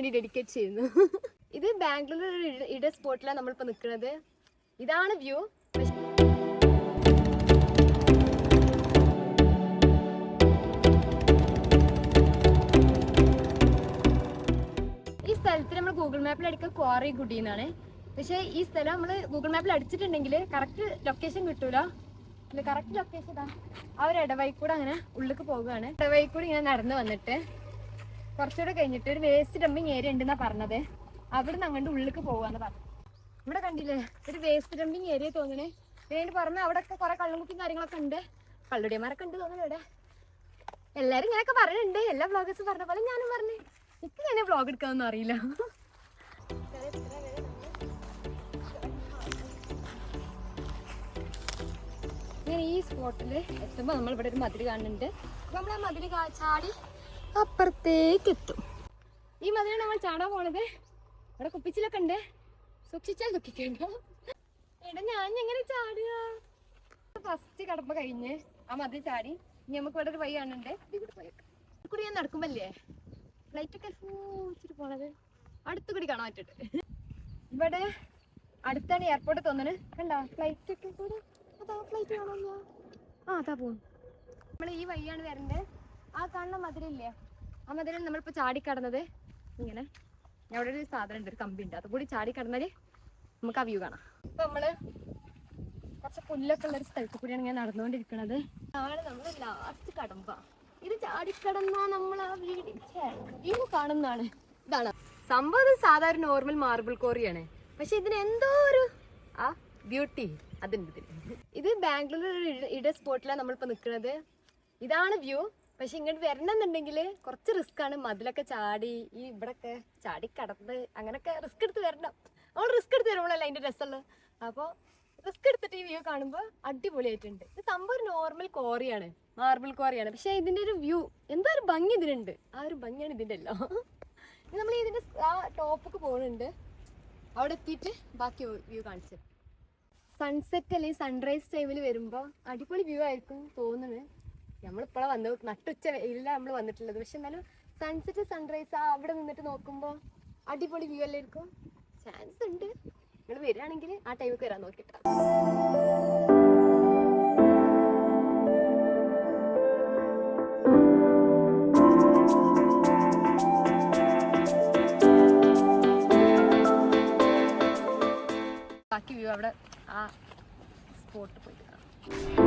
വേണ്ടി ഡെഡിക്കേറ്റ് ചെയ്യുന്നു. ഇത് ബാംഗ്ലൂർ ഇട സ്പോട്ടിലാണ് നമ്മളിപ്പോൾ നിൽക്കുന്നത് ഇതാണ് വ്യൂ ഈ സ്ഥലത്ത് നമ്മൾ ഗൂഗിൾ മാപ്പിൽ അടിക്കുക ക്വാറി ഗുഡി എന്നാണ്. പക്ഷേ ഈ സ്ഥലം നമ്മൾ ഗൂഗിൾ മാപ്പിൽ അടിച്ചിട്ടുണ്ടെങ്കിൽ കറക്റ്റ് ലൊക്കേഷൻ കിട്ടൂല. കറക്റ്റ് ലൊക്കേഷൻ ആ ഒരു ഇടവഴി കൂടെ അങ്ങനെ ഉള്ളിലേക്ക് പോവുകയാണ്. ഇടവഴി കൂടെ ഇങ്ങനെ നടന്നു വന്നിട്ട് കുറച്ചുകൂടെ കഴിഞ്ഞിട്ട് ഒരു വേസ്റ്റ് ഡമ്പിങ് ഏരിയ ഉണ്ടെന്നാ പറഞ്ഞത്. അവിടെ നിന്ന് അങ്ങോട്ട് ഉള്ളിലേക്ക് പോവാന്ന് പറഞ്ഞു. ഇവിടെ കണ്ടില്ലേ? ഒരു വേസ്റ്റ് ഡമ്പിങ് ഏരിയ തോന്നണേ. വേണ്ടി പറഞ്ഞ അവിടെ ഒക്കെ കുറെ കള്ളുമുക്കും കാര്യങ്ങളൊക്കെ ഉണ്ട്. കള്ളുടിയന്മാരൊക്കെ ഉണ്ട് തോന്നുന്നു ഇവിടെ. എല്ലാരും ഇങ്ങനെയൊക്കെ പറയുന്നുണ്ട് എല്ലാ വ്ളോഗേഴ്സും പറഞ്ഞ പോലെ ഞാനും പറഞ്ഞു. എനിക്ക് ഇങ്ങനെ വ്ളോഗ് എടുക്കാന്നൊന്നും അറിയില്ല. ഈ സ്പോട്ടിൽ എത്തുമ്പോൾ നമ്മൾ ഇവിടെ ഒരു മതിരി കാണുന്നുണ്ട്. നമ്മൾ ആ മതിൽ ചാടി അപ്പുറത്തേക്ക് എത്തും ഈ മതിലാണ് നമ്മൾ ചാടാൻ പോണത് ഇവിടെ കുപ്പിച്ചിലൊക്കെ ഉണ്ട്. സൂക്ഷിച്ചാൽ ദുഃഖിക്കണ്ട. എടാ ഞാൻ എങ്ങനെ ചാടുക? ഫസ്റ്റ് കടമ്പ കഴിഞ്ഞ് ആ മതിൽ ചാടി. ഇനി നമുക്ക് ഇവിടെ ഒരു വഴി കാണുന്നുണ്ട്. ഇവിടെ കൂടി ഞാൻ നടക്കുമ്പല്ലേ? ഫ്ലൈറ്റ് ഒക്കെ സൂച്ചിട്ട് പോണത്. അടുത്ത് കൂടി കാണാൻ പറ്റിട്ട്. ഇവിടെ അടുത്താണ് എയർപോർട്ട് തോന്നുന്നത് കണ്ടോ ഫ്ലൈറ്റ് ഒക്കെ കൂടെ. അതാ ഫ്ലൈറ്റ് കാണാൻ ആ അതാ പോകും നമ്മൾ ഈ വഴിയാണ് വരണ്ടത് ആ കാണുന്ന മധുരയില്ലേ ആ മധുരം നമ്മളിപ്പോൾ ചാടിക്കടന്നത് ഇങ്ങനെ. അവിടെ ഒരു സാധനം ഉണ്ട് ഒരു കമ്പി ഉണ്ട്. അതുകൂടി ചാടിക്കടന്നാൽ നമുക്ക് ആ വ്യൂ കാണാം. ഇപ്പൊ നമ്മൾ കുറച്ച് പുല്ലൊക്കെ ഉള്ള ഒരു സ്ഥലത്ത് കൂടിയാണ് ഞാൻ നടന്നുകൊണ്ടിരിക്കുന്നത് ആണ് നമ്മൾ ലാസ്റ്റ് കടമ്പ. ഇത് ചാടിക്കടന്നാ നമ്മൾ ആ വീട് കാണുന്നതാണ്. ഇതാണ്. സംഭവം സാധാരണ നോർമൽ മാർബിൾ കോറിയാണ് പക്ഷെ ഇതിന് എന്തോ ഒരു ആ ബ്യൂട്ടി അതുണ്ട് ഇത് ബാംഗ്ലൂർ ഇട- സ്പോട്ടിലാണ് നമ്മളിപ്പോൾ നിൽക്കുന്നത് ഇതാണ് വ്യൂ പക്ഷെ ഇങ്ങോട്ട് വരണമെന്നുണ്ടെങ്കിൽ കുറച്ച് റിസ്ക് ആണ്. മതിലൊക്കെ ചാടി ഈ ഇവിടൊക്കെ ചാടി കടന്ന് അങ്ങനൊക്കെ റിസ്ക് എടുത്ത് വരണം. നമ്മൾ റിസ്ക് എടുത്ത് വരുമ്പോഴല്ല അതിന്റെ രസമുള്ളൂ. അപ്പോൾ റിസ്ക് എടുത്തിട്ട് ഈ വ്യൂ കാണുമ്പോൾ അടിപൊളിയായിട്ടുണ്ട്. ഇത് സംഭവം നോർമൽ കോറിയാണ് മാർബിൾ കോറിയാണ് പക്ഷെ ഇതിന്റെ ഒരു വ്യൂ എന്തോ ഒരു ഭംഗി ഇതിനുണ്ട്. ആ ഒരു ഭംഗിയാണ് ഇതിന്റെ എല്ലാം. നമ്മൾ ഇതിന്റെ ആ ടോപ്പൊക്കെ പോകുന്നുണ്ട് അവിടെ എത്തിയിട്ട് ബാക്കി വ്യൂ കാണിച്ചു സൺസെറ്റ് അല്ലെങ്കിൽ സൺറൈസ് ടൈമിൽ വരുമ്പോൾ അടിപൊളി വ്യൂ ആയിരിക്കും തോന്നുന്നത്. നമ്മളിപ്പോഴാണ് വന്ന് നട്ടുച്ച വെയിലില്ല നമ്മൾ വന്നിട്ടുള്ളത്. പക്ഷെ എന്നാലും സൺസെറ്റ് സൺറൈസ് ആ അവിടെ നിന്നിട്ട് നോക്കുമ്പോൾ അടിപൊളി വ്യൂ അല്ലേ ഇരിക്കും? ചാൻസ് ഉണ്ട്. നിങ്ങൾ വരികയാണെങ്കിൽ ആ ടൈമിൽ വരാൻ നോക്കിട്ടാ. ബാക്കി വ്യൂ അവിടെ ആ സ്പോട്ട് കാണാം.